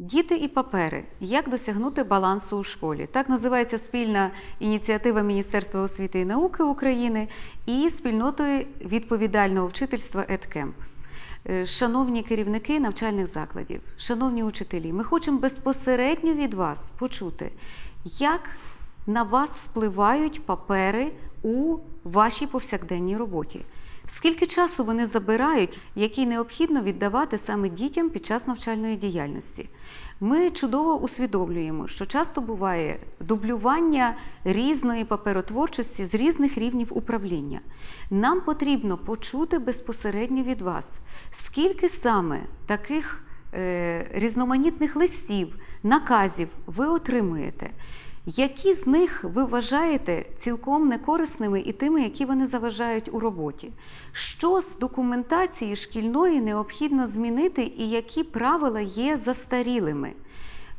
Діти і папери. Як досягнути балансу у школі? Так називається спільна ініціатива Міністерства освіти і науки України і спільнотою відповідального вчительства «Едкемп». Е, Шановні керівники навчальних закладів, шановні учителі, ми хочемо безпосередньо від вас почути, як на вас впливають папери у вашій повсякденній роботі. Скільки часу вони забирають, який необхідно віддавати саме дітям під час навчальної діяльності? Ми чудово усвідомлюємо, що часто буває дублювання різної паперотворчості з різних рівнів управління. Нам потрібно почути безпосередньо від вас, скільки саме таких е, різноманітних листів, наказів ви отримуєте. Які з них ви вважаєте цілком некорисними і тими, які вони заважають у роботі? Що з документації шкільної необхідно змінити і які правила є застарілими?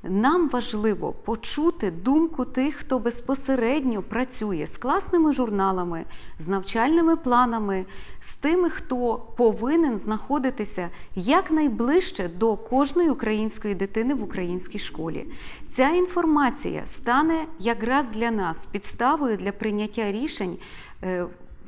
Нам важливо почути думку тих, хто безпосередньо працює з класними журналами, з навчальними планами, з тими, хто повинен знаходитися якнайближче до кожної української дитини в українській школі. Ця інформація стане якраз для нас підставою для прийняття рішень.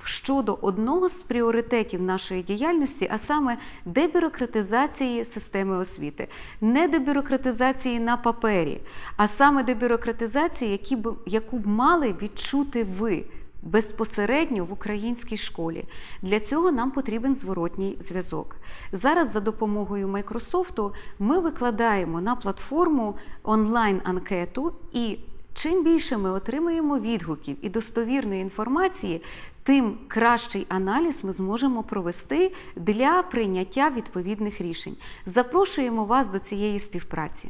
Щодо одного з пріоритетів нашої діяльності, а саме дебюрократизації системи освіти, не дебюрократизації на папері, а саме дебюрократизації, які б, яку б мали відчути ви безпосередньо в українській школі. Для цього нам потрібен зворотній зв'язок. Зараз за допомогою Microsoft ми викладаємо на платформу онлайн-анкету і Чим більше ми отримаємо відгуків і достовірної інформації, тим кращий аналіз ми зможемо провести для прийняття відповідних рішень. Запрошуємо вас до цієї співпраці.